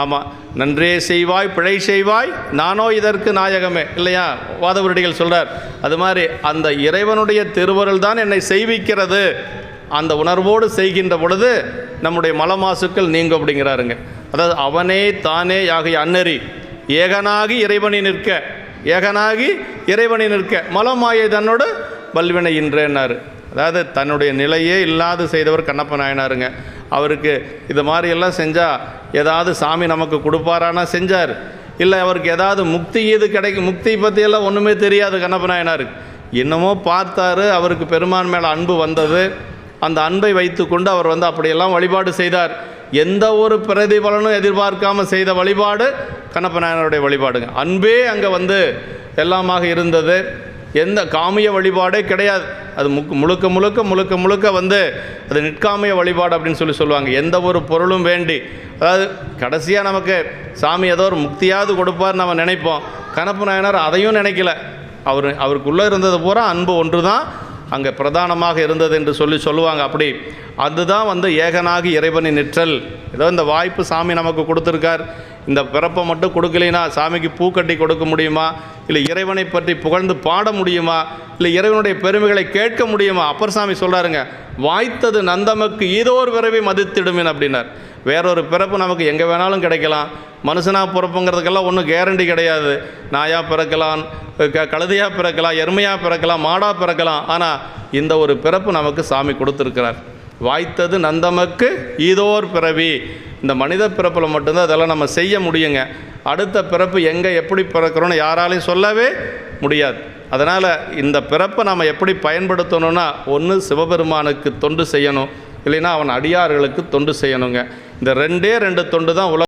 ஆமாம் நன்றே செய்வாய் பிழை செய்வாய் நானோ இதற்கு நாயகமே. இல்லையா? வாதவருடிகள் சொல்கிறார் அது மாதிரி அந்த இறைவனுடைய திருவருள் தான் என்னை செய்விக்கிறது. அந்த உணர்வோடு செய்கின்ற பொழுது நம்முடைய மலமாசுக்கள் நீங்கும் அப்படிங்கிறாருங்க. அதாவது அவனே தானே ஆகிய அன்னறி. ஏகனாகி இறைவனை நிற்க. ஏகனாகி இறைவனை நிற்க. மலமாயை தன்னோடு வல்வினை இன்றேன்னாரு அதாவது தன்னுடைய நிலையே இல்லாது செய்தவர் கண்ணப்ப நாயனாருங்க. அவருக்கு இது மாதிரி எல்லாம் செஞ்சால் ஏதாவது சாமி நமக்கு கொடுப்பாரானா செஞ்சார். இல்லை அவருக்கு ஏதாவது முக்தி இது கிடைக்கும் முக்தி பற்றியெல்லாம் ஒன்றுமே தெரியாது கண்ணப்ப நாயனாருக்கு என்னமோ பார்த்தாரு அவருக்கு பெருமான் மேலே அன்பு வந்தது. அந்த அன்பை வைத்து கொண்டு அவர் வந்து அப்படியெல்லாம் வழிபாடு செய்தார். எந்த ஒரு பிரதிபலனும் எதிர்பார்க்காமல் செய்த வழிபாடு கண்ணப்ப நாயனருடைய வழிபாடுங்க. அன்பே அங்கே வந்து எல்லாமாக இருந்தது. எந்த காமிய வழிபாடே கிடையாது. அது முக் முழுக்க முழுக்க முழுக்க முழுக்க வந்து அது நிற்காமிய வழிபாடு அப்படின்னு சொல்லி சொல்லுவாங்க. எந்த ஒரு பொருளும் வேண்டி. அதாவது கடைசியாக நமக்கு சாமி ஏதோ ஒரு முக்தியாவது கொடுப்பார் நம்ம நினைப்போம். கணப்பு நாயனார் அதையும் நினைக்கல. அவர் அவருக்குள்ளே இருந்தது பூரா அன்பு ஒன்று தான் அங்கே பிரதானமாக இருந்தது என்று சொல்லி சொல்லுவாங்க. அப்படி அதுதான் வந்து ஏகனாகி இறைவனை நிற்றல். ஏதோ இந்த வாய்ப்பு சாமி நமக்கு கொடுத்துருக்கார். இந்த பிறப்பை மட்டும் கொடுக்கலைன்னா சாமிக்கு பூ கட்டி கொடுக்க முடியுமா? இல்லை இறைவனை பற்றி புகழ்ந்து பாட முடியுமா? இல்லை இறைவனுடைய பெருமைகளை கேட்க முடியுமா? அப்பர் சாமி சொல்கிறாருங்க வாய்த்தது நந்தமக்கு ஈதோர் பிறவை மதித்திடுமேன் அப்படின்னார். வேறொரு பிறப்பு நமக்கு எங்கே வேணாலும் கிடைக்கலாம். மனுஷனாக பிறப்புங்கிறதுக்கெல்லாம் ஒன்றும் கேரண்டி கிடையாது. நாயாக பிறக்கலாம் க கழுதையாக பிறக்கலாம் எருமையாக பிறக்கலாம் மாடாக பிறக்கலாம். ஆனால் இந்த ஒரு பிறப்பு நமக்கு சாமி கொடுத்துருக்கிறார். வாய்த்தது நந்தமக்கு ஈதோர் பிறவி இந்த மனித பிறப்பில் மட்டும்தான் அதெல்லாம் நம்ம செய்ய முடியுங்க. அடுத்த பிறப்பு எங்கே எப்படி பிறக்கிறோன்னு யாராலையும் சொல்லவே முடியாது. அதனால் இந்த பிறப்பை நம்ம எப்படி பயன்படுத்தணும்னா ஒன்று சிவபெருமானுக்கு தொண்டு செய்யணும். இல்லைன்னா அவன் அடியார்களுக்கு தொண்டு செய்யணுங்க. இந்த ரெண்டே ரெண்டு தொண்டு தான் உலக